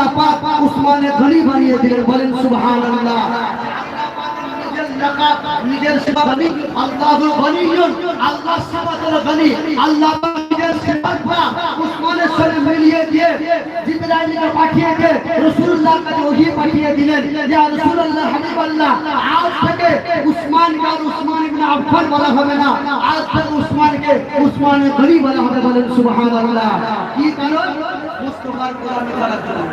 আল্লাহ পাক উসমানে গনি বানিয়ে দিলেন বলেন সুবহানাল্লাহ নিজের সেবা গনি আল্লাহ গনিয়ুন আল্লাহ সেবাতের গনি আল্লাহ পাক নিজের সেবা উসমানের সাথে মিলিয়ে দিয়ে জিবরাইলকে পাঠিয়ে দিয়ে রাসূলুল্লাহ কাছে ওহী পাঠিয়ে দিলেন ইয়া রাসূলুল্লাহ হাবিবাল্লাহ আজ থেকে উসমানকে আর উসমান ইবনে আফফান বলা হবে না আজ থেকে উসমানকে উসমানে গনি বলা হবে বলেন সুবহানাল্লাহ কি কারণ মুস্তফার কোরআন করার জন্য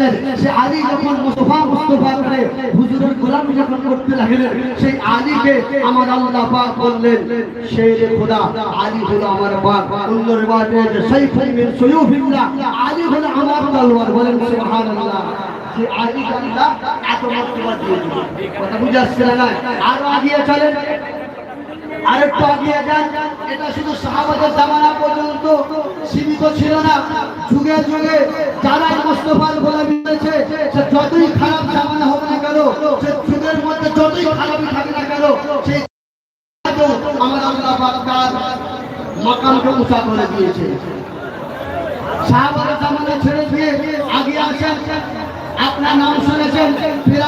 আসলেন সে আলী যখন মুস্তফা মুস্তফা করে হুজুরের গোলামি যখন করতে লাগলেন, সেই আলীকে আমার আল্লাহ পাক বললেন সেই খোদা, আলী হলো আমার পাক অন্য যে সাইফুল মিন সুয়ুফিল্লাহ। আলী হলো আমার তলোয়ার। বলেন, সুবহানাল্লাহ। আরেকটু এটা শুধু সাহাবাদের সীমিত ছিল না যুগে যুগে যারা মোস্তফার গোলামি হয়েছে সে যতই খারাপ জামানা হোক না কেন, সে যুগের মধ্যে যতই খারাপই থাকে না কেন সেই আমার মাকামকে উঁচা করে দিয়েছে। জামানা ছেড়ে দিয়ে আগিয়ে আসেন, আপনার নাম শুনেছেন